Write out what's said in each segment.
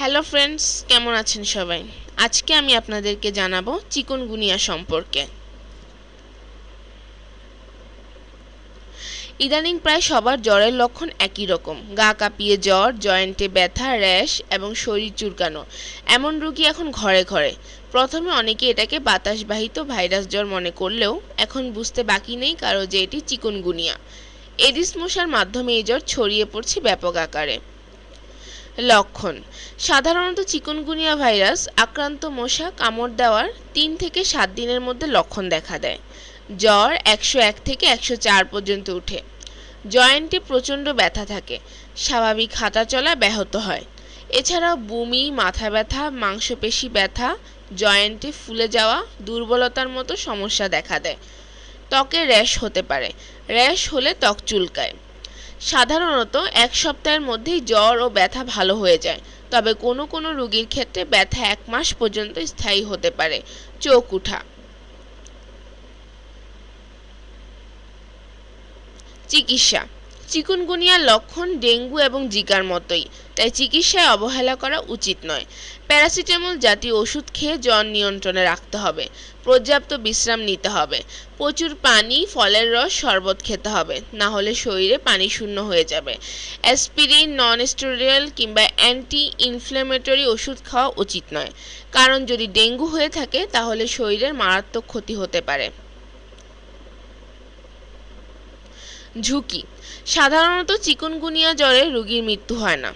Hello friends কেমন আছেন সবাই? আজকে আমি আপনাদেরকে জানাব চিকনগুনিয়া সম্পর্কে। ইদানিং প্রায় সবার জ্বরের লক্ষণ একই রকম। গা কাঁপিয়ে জ্বর, জয়েন্টে ব্যথা, র্যাশ এবং শরীর চুলকানো এমন রোগী এখন ঘরে ঘরে। প্রথমে অনেকে এটাকে বাতাসবাহিত ভাইরাস জ্বর মনে করলেও এখন বুঝতে বাকি নেই কারও যে এটি চিকনগুনিয়া এডিস মশার মাধ্যমে এই জ্বর ছড়িয়ে পড়ছে ব্যাপক আকারে। লক্ষণ। সাধারণত চিকুনগুনিয়া ভাইরাস, আক্রান্ত মশা, কামড় দেওয়ার তিন থেকে সাত দিনের মধ্যে লক্ষণ দেখা দেয়। জ্বর একশো এক থেকে একশো চার পর্যন্ত উঠে। জয়েন্টে প্রচণ্ড ব্যথা থাকে। স্বাভাবিক হাঁটা চলা ব্যাহত হয়। এছাড়াও বমি, মাথা ব্যথা, মাংসপেশি ব্যথা, জয়েন্টে ফুলে যাওয়া, দুর্বলতার মতো সমস্যা দেখা দেয়। ত্বকে র্যাশ হতে পারে। র্যাশ হলে ত্বক চুলকায়। সাধারণত এক সপ্তাহের মধ্যেই জ্বর ও ব্যথা ভালো হয়ে যায়। তবে কোনো কোনো রোগীর ক্ষেত্রে ব্যথা এক মাস পর্যন্ত স্থায়ী হতে পারে। চোখ উঠা। চিকিৎসা। চিকুনগুনিয়ার লক্ষণ ডেঙ্গু এবং জিকার মতোই, তাই চিকিৎসায় অবহেলা করা উচিত নয়। প্যারাসিটামল জাতীয় ওষুধ খেয়ে জ্বর নিয়ন্ত্রণে রাখতে হবে, পর্যাপ্ত বিশ্রাম নিতে হবে, প্রচুর পানি, ফলের রস শরবত খেতে হবে, না হলে শরীরে পানি শূন্য হয়ে যাবে। অ্যাসপিরিন নন স্টেরয়েল কিংবা অ্যান্টি ইনফ্ল্যামেটরি ওষুধ খাওয়া উচিত নয়, কারণ যদি ডেঙ্গু হয়ে থাকে তাহলে শরীরের মারাত্মক ক্ষতি হতে পারে। ঝুঁকি। সাধারণত চিকুনগুনিয়া জ্বরে রোগীর মৃত্যু হয় না।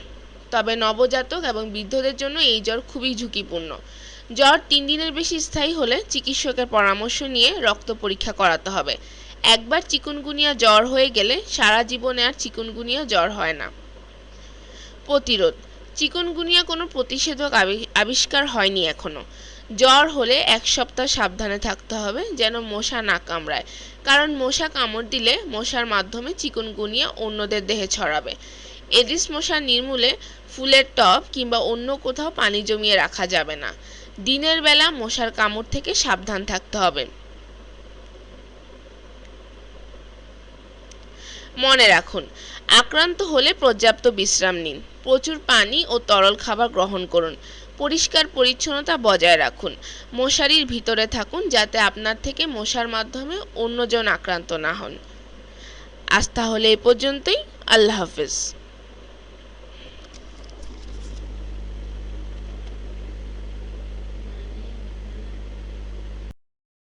তবে নবজাতক এবং বৃদ্ধদের জন্য এই জ্বর খুবই ঝুঁকিপূর্ণ। জ্বর তিন দিনের বেশি স্থায়ী হলে চিকিৎসকের পরামর্শ নিয়ে রক্ত পরীক্ষা করাতে হবে। একবার চিকুনগুনিয়া জ্বর হয়ে গেলে সারা জীবনে আর চিকুনগুনিয়া জ্বর হয় না। প্রতিরোধ। চিকুনগুনিয়া কোনো প্রতিষেধক আবিষ্কার হয়নি এখনও। জ্বর হলে এক সপ্তাহ সাবধানে থাকতে হবে যেন মশা না কামড়ায়। কারণ মশা কামড় দিলে মশার মাধ্যমে চিকুনগুনিয়া অন্যদের দেহে ছড়াবে। এডিস মশা নির্মূলে ফুলের টব কিংবা অন্য কোথাও পানি জমিয়ে রাখা যাবে না। দিনের বেলা মশার কামড় থেকে সাবধান থাকতে হবে। মনে রাখুন আক্রান্ত হলে পর্যাপ্ত বিশ্রাম নিন। প্রচুর পানি ও তরল খাবার গ্রহণ করুন। পরিষ্কার পরিচ্ছন্নতা বজায় রাখুন। মশারির ভিতরে থাকুন যাতে আপনার থেকে মশার মাধ্যমে অন্যজন আক্রান্ত না হন। আজ তাহলে এ পর্যন্তই। আল্লাহ হাফেজ।